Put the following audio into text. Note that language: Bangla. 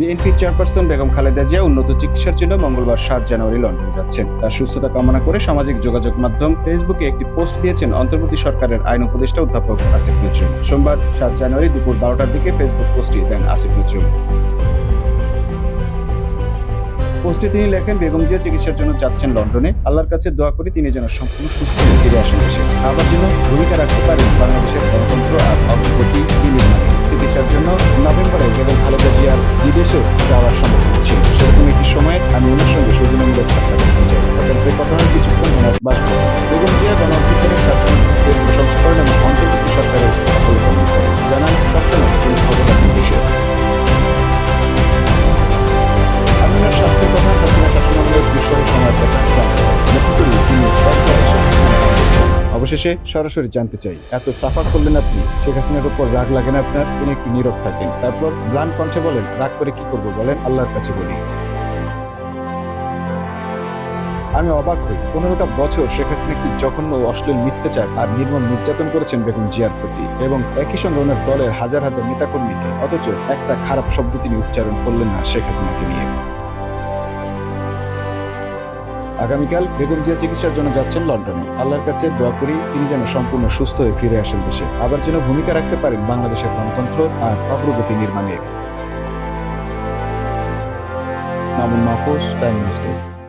বিএনপি চেয়ারপারসন বেগম খালেদা জিয়া উন্নত চিকিৎসার জন্য মঙ্গলবার সাত জানুয়ারি লন্ডন যাচ্ছেন। তার সুস্থতা কামনা করে সামাজিক যোগাযোগ মাধ্যম ফেসবুকে একটি পোস্ট দিয়েছেন অন্তর্বর্তী সরকারের আইন উপদেষ্টা অধ্যাপক আসিফ নজরুল। সোমবার সাত জানুয়ারি দুপুর বারোটার দিকে ফেসবুক পোস্টটি দেন আসিফ নজরুল। পোস্টে তিনি লেখেন, বেগম জিয়া চিকিৎসার জন্য যাচ্ছেন লন্ডনে। আল্লাহর কাছে দোয়া করি তিনি যেন সম্পূর্ণ সুস্থ ফিরে আসেন দেশে। আবার যেন ভূমিকা রাখতে পারেন বাংলাদেশের গণতন্ত্র আর অবশেষে সরাসরি জানতে চাই, এত সাফা করলেন আপনি? শেখ হাসিনার উপর রাগ লাগে না আপনার? তিনি একটু নীরব থাকেন। তারপর ম্লান কণ্ঠে বলেন, রাগ করে কি করব বলেন? আল্লাহর কাছে বলি। আমি অবাক হই। পনেরোটা বছর শেখ হাসিনা কি জঘন্য অশ্লীল মিথ্যাচার আর নির্মম নির্যাতন করেছেন বেগম জিয়ার প্রতি এবং একই সঙ্গে ওনার দলের হাজার হাজার নেতাকর্মীকে। অথচ একটা খারাপ শব্দ তিনি উচ্চারণ করলেন না শেখ হাসিনাকে নিয়ে। আগামীকাল বেগম জিয়া চিকিৎসার জন্য যাচ্ছেন লন্ডনে। আল্লাহর কাছে দোয়া করি তিনি যেন সম্পূর্ণ সুস্থ হয়ে ফিরে আসেন দেশে। আবার যেন ভূমিকা রাখতে পারেন বাংলাদেশের গণতন্ত্র আর অগ্রগতি নির্মাণে। Mahfuz, time news desk.